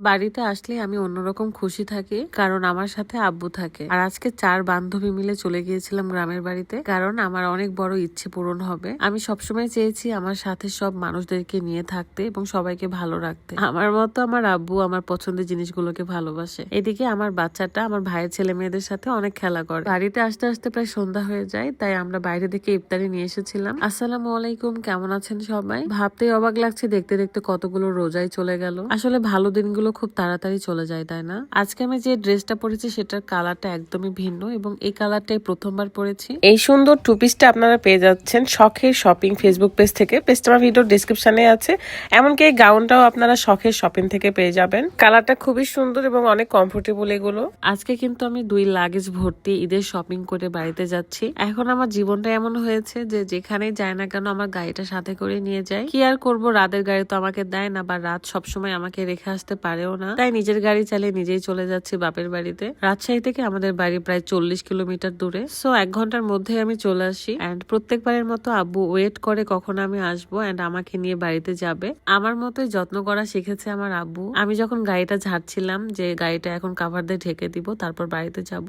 বাড়িতে আসলে আমি অন্যরকম খুশি থাকি, কারণ আমার সাথে আব্বু থাকে। আর আজকে চার বান্ধবী মিলে চলে গিয়েছিলাম গ্রামের বাড়িতে, কারণ আমার অনেক বড় ইচ্ছে পূরণ হবে। আমি সবসময় চেয়েছি আমার সাথে সব মানুষদেরকে নিয়ে থাকতে এবং সবাইকে ভালো রাখতে। আমার মতো আমার আব্বু আমার পছন্দের জিনিসগুলোকে ভালোবাসে। এদিকে আমার বাচ্চাটা আমার ভাইয়ের ছেলে মেয়েদের সাথে অনেক খেলা করে। বাড়িতে আসতে আসতে প্রায় সন্ধ্যা হয়ে যায়, তাই আমরা বাইরে থেকে ইফতারি নিয়ে এসেছিলাম। আসসালামু আলাইকুম, কেমন আছেন সবাই? ভাবতেই অবাক লাগছে, দেখতে দেখতে কতগুলো রোজাই চলে গেল। আসলে ভালো দিনগুলো খুব তাড়াতাড়ি চলে যায় তাই না? আজকে আমি যে ড্রেসটা পরেছি সেটার কালারটা একদমই ভিন্ন এবং এই কালারটাই প্রথমবার পরেছি। এই সুন্দর টু পিসটা আপনারা পেয়ে যাচ্ছেন শখের শপিং ফেসবুক পেজ থেকে। পেজটা আমার ভিডিও ডিসক্রিপশনে আছে। এমনকি এই গাউনটাও আপনারা শখের শপিং থেকে পেয়ে যাবেন। কালারটা খুবই সুন্দর এবং অনেক কমফোর্টেবল এগুলো। আজকে কিন্তু আমি দুই লাগেজ ভর্তি ঈদের শপিং করে বাড়িতে যাচ্ছি। এখন আমার জীবনটা এমন হয়েছে যে যেখানেই যায় না কেন আমার গাড়িটা সাথে করে নিয়ে যায় কি আর করব? রাতের গাড়ি তো আমাকে দেয় না বা রাত সবসময় আমাকে রেখে আসতে পারেও না। তাই নিজের গাড়ি চালিয়ে নিজেই চলে যাচ্ছি বাপের বাড়িতে। রাজশাহী থেকে আমাদের বাড়ি প্রায় চল্লিশ কিলোমিটার দূরে। সো এক ঘণ্টার মধ্যে আমি চলে আসি। অ্যান্ড প্রত্যেকবারের মতো আব্বু ওয়েট করে কখন আমি আসব অ্যান্ড আমাকে নিয়ে বাড়িতে যাবে। আমার মতোই যত্ন করা শিখেছে আমার আব্বু। আমি যখন গাড়িটা ঝাড়ছিলাম যে গাড়িটা এখন কাভার দিয়ে ঢেকে দিব, তারপর বাড়িতে যাব,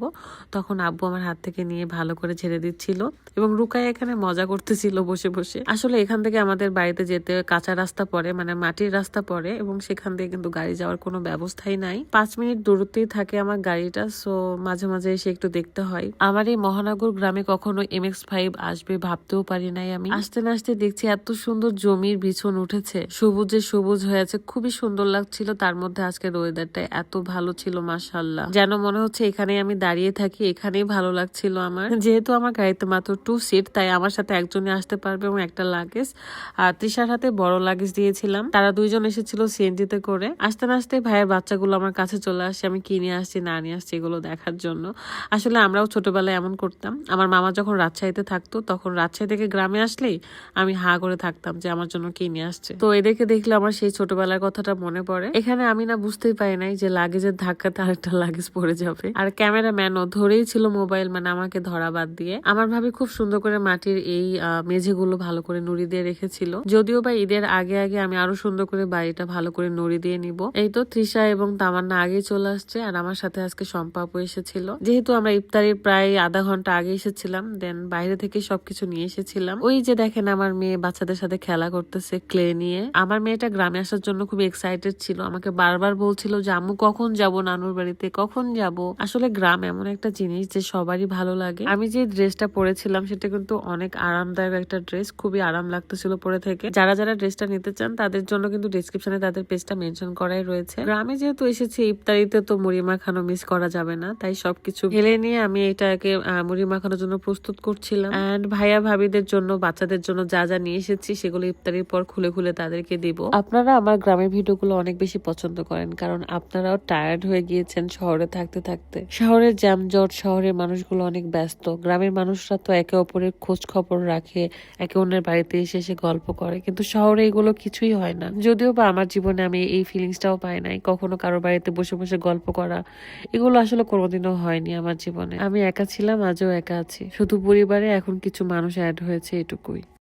তখন আব্বু আমার হাত থেকে নিয়ে ভালো করে ছেড়ে দিচ্ছিল এবং রুকাই এখানে মজা করতেছিল বসে বসে। আসলে এখান থেকে আমাদের বাড়িতে যেতে কাঁচা রাস্তা পড়ে মানে মাটির রাস্তা পড়ে এবং সেখান দিয়ে কিন্তু গাড়ি যাওয়ার কোনো ব্যবস্থাই নাই। পাঁচ মিনিট দূরত্বেই থাকে আমার গাড়িটা সো মাঝে মাঝে এসে একটু দেখতে হয়। আমার এই মহানগর গ্রামে কখনো এম এক্স ফাইভ আসবে ভাবতেও পারি নাই আমি। আসতে আসতে দেখছি এত সুন্দর জমির বিছন উঠেছে। সবুজে সবুজ হয়েছে, খুবই সুন্দর লাগছিল। তার মধ্যে আজকের ওয়েদারটা এত ভালো ছিল মাসাল্লাহ যেন মনে হচ্ছে এখানে আমি দাঁড়িয়ে থাকি, এখানেই ভালো লাগছিল আমার। যেহেতু আমার গাড়িতে মাত্র টু সিট তাই আমার সাথে একজনই আসতে পারবে এবং একটা লাগেজ আর তৃষার হাতে বড় লাগেজ দিয়েছিলাম। তারা দুইজন এসেছিল সিএনজিতে করে। আসতে আসতে ভাইয়ের বাচ্চাগুলো আমার কাছে চলে আসে, আমি কি নিয়ে আসছি, না নিয়ে আসছি এগুলো দেখার জন্য। আসলে আমরাও ছোটবেলায় এমন করতাম। আমার মামা যখন রাজশাহীতে থাকতো, তখন রাজশাহী থেকে গ্রামে আসলেই আমি হা করে থাকতাম যে আমার জন্য কি নিয়ে আসছে। তো এদেরকে দেখলে আমার সেই ছোটবেলার কথাটা মনে পড়ে। এখানে আমি না বুঝতেই পারি নাই যে লাগেজের ধাক্কাতে আরেকটা লাগেজ পড়ে যাবে। আর ক্যামেরা ম্যানও ধরেই ছিল মোবাইল মানে আমাকে ধরা বাদ দিয়ে। আমার ভাবি খুব সুন্দর করে মাটির এই মেঝেগুলো ভালো করে নুড়ি দিয়ে রেখেছিল। যদিও বা ঈদের আগে আগে আমি আরও সুন্দর করে বাড়িটা ভালো করে নুড়ি দিয়ে নিব। এই তো তৃষা এবং তামান্না আগে চলে আসছে আর আমার সাথে আজকে সম্পাপু এসেছিল। যেহেতু আমরা ইফতারির প্রায় আধা ঘণ্টা আগে এসেছিলাম দেন বাইরে থেকে সবকিছু নিয়ে এসেছিলাম। ওই যে দেখেন আমার মেয়ে বাচ্চাদের সাথে খেলা করতেছে ক্লে নিয়ে। আমার মেয়েটা গ্রামে আসার জন্য খুব এক্সাইটেড ছিল, আমাকে বারবার বলছিল যে, আম্মু, কখন যাব নানুর বাড়িতে? কখন যাব? আসলে গ্রাম এমন একটা জিনিস যে সবারই ভালো লাগে। আমি যে ড্রেসটা পরেছিলাম, সেটা কিন্তু অনেক আরামদায়ক একটা ড্রেস খুবই আরাম লাগতেছিল পরে থেকে। যারা যারা ড্রেসটা নিতে চান, তাদের জন্য কিন্তু ডিসক্রিপশনে তাদের পেজটা মেনশন করাই রয়েছে। গ্রামে যেহেতু এসেছি, ইফতারিতে তো মুড়ি মাখানো মিস করা যাবে না, তাই সবকিছু ঢেলে নিয়ে আমি এটাকে মুড়ি মাখানোর জন্য প্রস্তুত করছিলাম। এন্ড ভাইয়া ভাবিদের জন্য, বাচ্চাদের জন্য যা যা নিয়ে এসেছি, সেগুলো ইফতারির পর খুলে খুলে তাদেরকে দিব। আপনারা আমার গ্রামের ভিডিওগুলো অনেক বেশি পছন্দ করেন, কারণ আপনারাও টায়ার্ড হয়ে গিয়েছেন শহরে থাকতে থাকতে। শহরের জ্যামজট শহরের মানুষগুলো অনেক ব্যস্ত। গ্রামের মানুষরা তো একে অপরের খোঁজ খবর রাখে, একে অন্যের বাড়িতে এসে এসে গল্প করে, কিন্তু শহরে এগুলো কিছুই হয় না। যদিও বা আমার জীবনে আমি এই ফিলিংসটাও পাই নাই, কখনো কারও বাড়িতে বসে বসে গল্প করা। এগুলো আসলে কোনোদিনও হয়নি আমার জীবনে। আমি একা ছিলাম, আজও একা আছি। শুধু পরিবারে এখন কিছু মানুষ অ্যাড হয়েছে এটুকুই।